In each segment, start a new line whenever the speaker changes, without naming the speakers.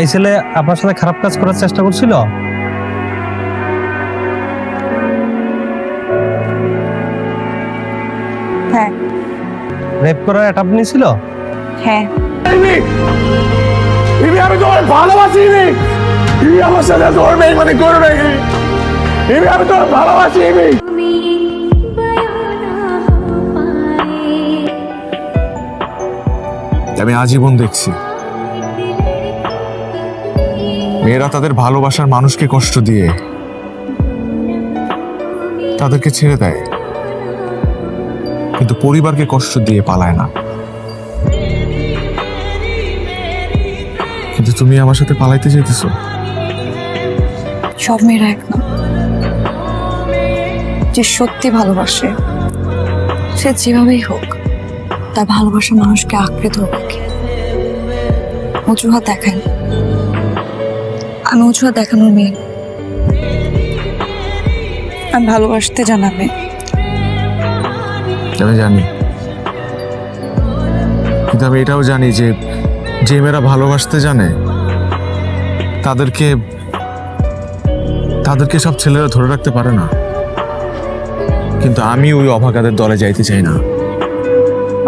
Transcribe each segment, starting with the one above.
এই ছেলে আপনার সাথে খারাপ কাজ করার চেষ্টা করছিল?
হ্যাঁ।
রেপ করার এটা আপনি ছিল
হ্যাঁ।
ইমি ইমি আমি তোমার ভালোবাসি ইমি ইমি আমার সাথে ধরবে মানে করবে ইমি আমি তোমার ভালোবাসি ইমি
আমি আজীবন দেখছি। মেয়েরা তাদের ভালোবাসার মানুষকে কষ্ট দিয়ে তাদেরকে ছেড়ে দেয়। কিন্তু পরিবারকে কষ্ট দিয়ে পালায় না। কিন্তু তুমি আমার সাথে পালাইতে যেতেছো
সব মেয়েরা এক না। যে সত্যি ভালোবাসে, সে যেভাবেই হোক, তার ভালোবাসা মানুষকে আঁকড়ে ধরবে কি? অজুহাত দেখায়। আমি অজুহাত দেখানোর মেয়ে। আমি ভালোবাসতে জানাবে
আমি জানি। কিন্তু আমি এটাও জানি যে যে মেয়েরা ভালোবাসতে জানে তাদেরকে তাদেরকে সব ছেলেরা ধরে রাখতে পারে না। কিন্তু আমি ওই অভাগাদের দলে যাইতে চাই না।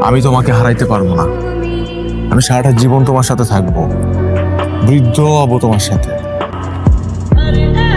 আমি তোমাকে হারাইতে পারব না। আমি সারাটা জীবন তোমার সাথে থাকব। বৃদ্ধ হব তোমার সাথে। it.